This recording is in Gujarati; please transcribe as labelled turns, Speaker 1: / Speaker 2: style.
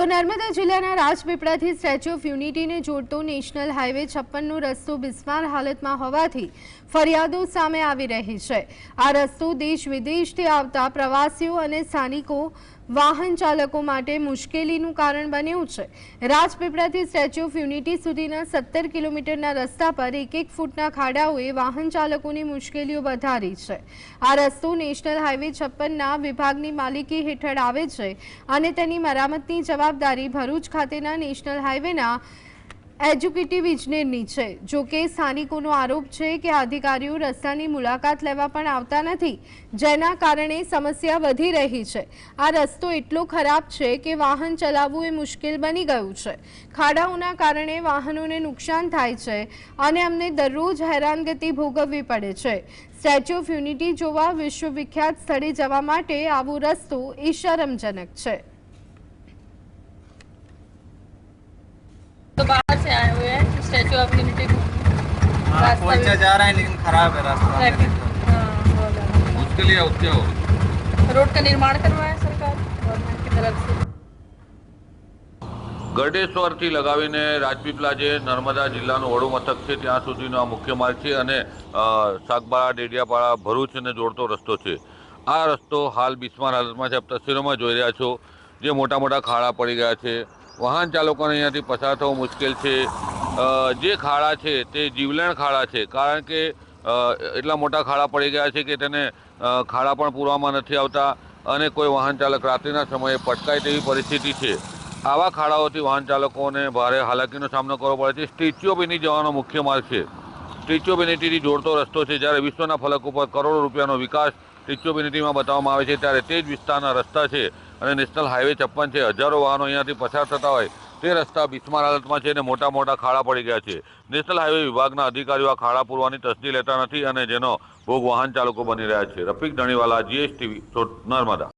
Speaker 1: તો નર્મદા જિલ્લાના રાજપીપળાથી સ્ટેચ્યુ ઓફ યુનિટીને જોડતો નેશનલ હાઈવે છપ્પનનો રસ્તો બિસ્માર હાલતમાં હોવાથી ફરિયાદો સામે આવી રહી છે. આ રસ્તો દેશ વિદેશથી આવતા પ્રવાસીઓ અને સ્થાનિકો વાહન ચાલકો માટે મુશ્કેલીનું કારણ બન્યું છે. રાજપીપળાથી સ્ટેચ્યુ ઓફ યુનિટી સુધીના સત્તર કિલોમીટરના રસ્તા પર એક એક ફૂટના ખાડાઓએ વાહન ચાલકોની મુશ્કેલીઓ વધારી છે. આ રસ્તો નેશનલ હાઈવે છપ્પનના વિભાગની માલિકી હેઠળ આવે છે અને તેની મરામતની જવાબદારી ભરૂચ ખાતેના નેશનલ હાઈવેના એજ્યુકેટિવ ઇજનેરની છે જો કે સ્થાનિકોનો આરોપ છે કે અધિકારીઓ રસ્તાની મુલાકાત લેવા પણ આવતા નથી, જેના કારણે સમસ્યા વધી રહી છે. આ રસ્તો એટલો ખરાબ છે કે વાહન ચલાવવું એ મુશ્કેલ બની ગયું છે. ખાડાઓના કારણે વાહનોને નુકસાન થાય છે અને અમને દરરોજ હેરાનગતિ ભોગવવી પડે છે. સ્ટેચ્યુ ઓફ યુનિટી જોવા વિશ્વવિખ્યાત સ્થળે જવા માટે આવો રસ્તો એ શરમજનક છે.
Speaker 2: तो बाहर से आए हुए हैं स्टैचू ऑफ यूनिटी
Speaker 3: हाँ,
Speaker 2: रास्ता
Speaker 3: कोई अच्छा जा रहा है लेकिन खराब है रास्ता
Speaker 2: ट्रैफिक हाँ, बहुत ज़्यादा।
Speaker 4: मुश्किल या क्या हो
Speaker 2: रोड का निर्माण करवाया सरकार गवर्नमेंट की तरफ से
Speaker 4: ગઢેશ્વરથી લગાવીને રાજપીપળા જે નર્મદા જિલ્લાનું વડું મથક છે ત્યાં સુધીનો આ મુખ્ય માર્ગ છે અને અ, સાગબારા ડેડિયાપાડા ભરૂચને જોડતો રસ્તો છે આ રસ્તો હાલ બિસ્માર હાલતમાં છે આપ તસવીરોમાં જોઈ રહ્યા છો જે મોટા મોટા ખાડા પડી ગયા છે વાહન ચાલકોને અહીંયાથી પસાર થવું મુશ્કેલ છે. જે ખાડા છે તે જીવલેણ ખાડા છે. કારણ કે એટલા મોટા ખાડા પડી ગયા છે કે તેને ખાડા પણ પૂરવામાં નથી આવતા અને કોઈ વાહન ચાલક રાત્રિના સમયે પટકાય તેવી પરિસ્થિતિ છે. આવા ખાડાઓથી વાહન ચાલકોને ભારે હાલાકીનો સામનો કરવો પડે છે. સ્ટેચ્યુ ઓફ યુનિટી જવાનો મુખ્ય માર્ગ છે. સ્ટેચ્યુ ઓફ યુનિટીથી જોડતો રસ્તો છે. જ્યારે વિશ્વના ફલક ઉપર કરોડો રૂપિયાનો વિકાસ ઓફ બતાવવામાં આવે છે ત્યારે તે જ વિસ્તારના રસ્તા છે અને નેશનલ હાઈવે છપ્પન છે. હજારો વાહનો અહીંયાથી પસાર થતા હોય તે રસ્તા બિસ્માર હાલતમાં છે અને મોટા મોટા ખાડા પડી ગયા છે. નેશનલ હાઈવે વિભાગના અધિકારીઓ આ ખાડા પૂરવાની તસ્દી લેતા નથી અને જેનો ભોગ વાહન ચાલકો બની રહ્યા છે. રફીક ધણીવાલા, જીએસટીવી નર્મદા